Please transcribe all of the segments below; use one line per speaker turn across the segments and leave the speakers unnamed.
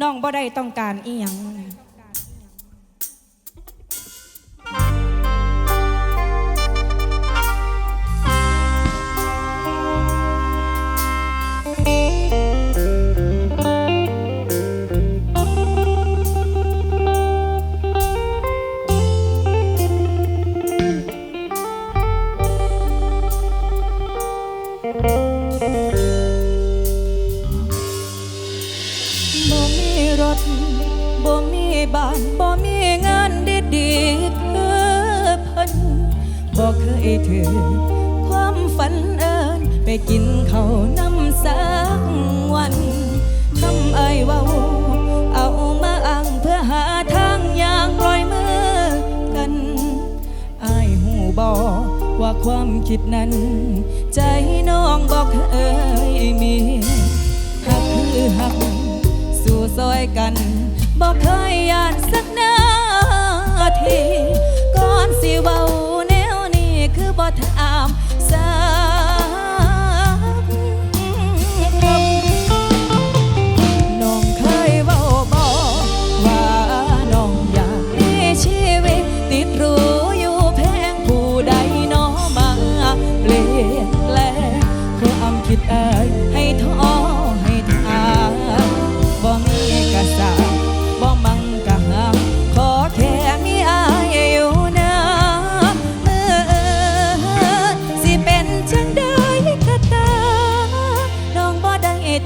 น้องบ่ได้ต้องการอีหยัง รถบ่มีบ้านบ่มีงานดีๆคือเพิ่นบ่เคยถือความฝันเอินไปกินเขาวน้ำสักวันคำไอายเว้าเอามาอ้างเพื่อหาทางอย่างปล่อยมือกันไอหูบอกว่าความคิดนั้น ใจน้องบอ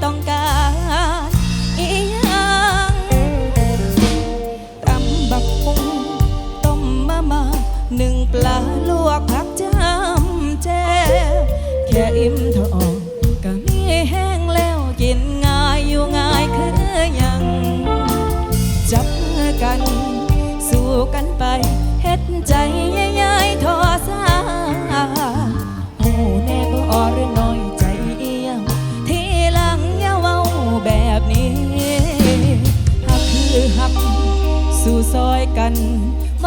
ต้องการอีหยังตำบักหุ่งต้มมามาหนึ่งปลาลวกผักจำแจวแค่อิ่มท้องก็มีแห้งแล้วกินง่ายอยู่ง่ายคือยัง จับมือกัน สู้กันไปเฮ็ดใจ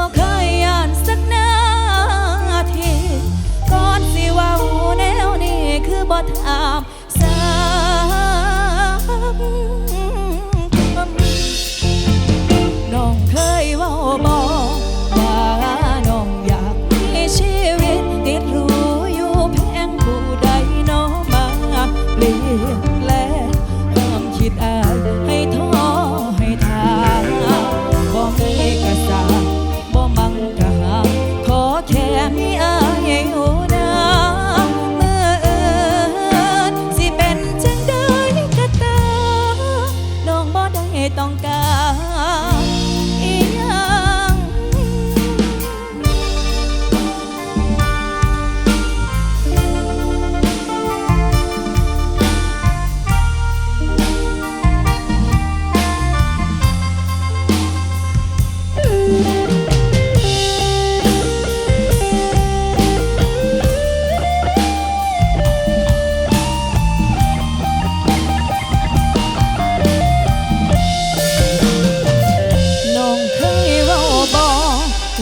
บ่เคยย่านสักนาทีก่อนสิว่าแนวนี้คือบ่ถาม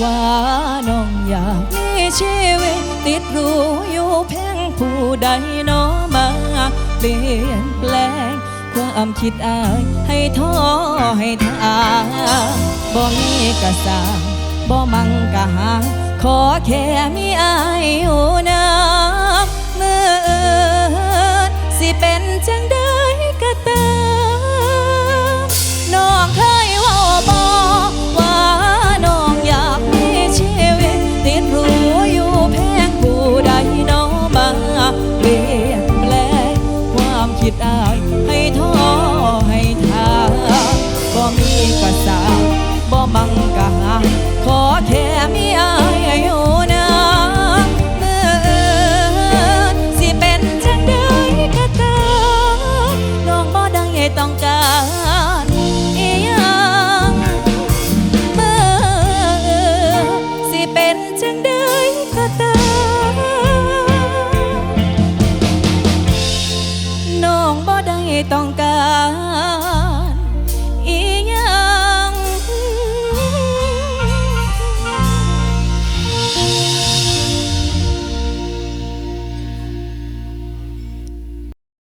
ว่าน้องอยากมีชีวิต ติดรูอยู่แพงผู้ใดน้อมาเปลี่ยนแปลง ความคิดอายให้ท้อให้ทางบ่มีกระสาบ่มังกะหา ขอแค่มีอายอยู่น้ำเมื่อเอิ้นสิเป็นจังได บ่